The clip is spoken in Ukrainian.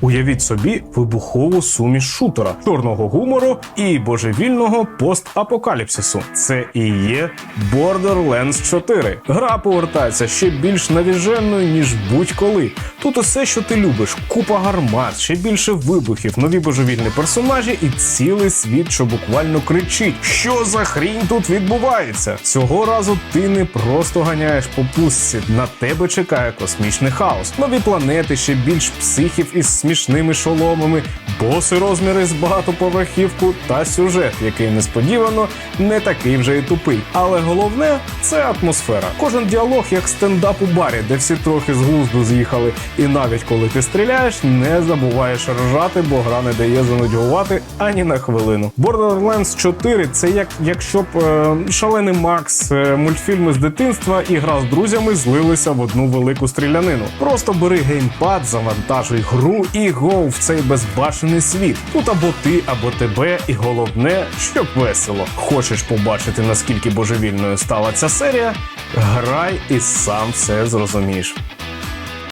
Уявіть собі вибухову суміш шутера, чорного гумору і божевільного постапокаліпсису. Це і є Borderlands 4. Гра повертається ще більш навіженною, ніж будь-коли. Тут усе, що ти любиш: купа гармат, ще більше вибухів, нові божевільні персонажі і цілий світ, що буквально кричить: що за хрінь тут відбувається? Цього разу ти не просто ганяєш по пустці. На тебе чекає космічний хаос, нові планети, ще більш психів із смішними шоломами, боси розміри з багатоповерхівку та сюжет, який несподівано не такий вже і тупий. Але головне це атмосфера. Кожен діалог як стендап у барі, де всі трохи з глузду з'їхали. І навіть коли ти стріляєш, не забуваєш ржати, бо гра не дає занудьгувати ані на хвилину. Borderlands 4 це як якщо б е, шалений Макс, е, мультфільми з дитинства і гра з друзями злилися в одну велику стрілянину. Просто бери геймпад, завантажуй гру і гоу в цей безбашений світ. Тут або ти, або тебе, і головне, щоб весело. Хочеш побачити наскільки божевільною стала ця серія? Грай і сам все зрозумієш.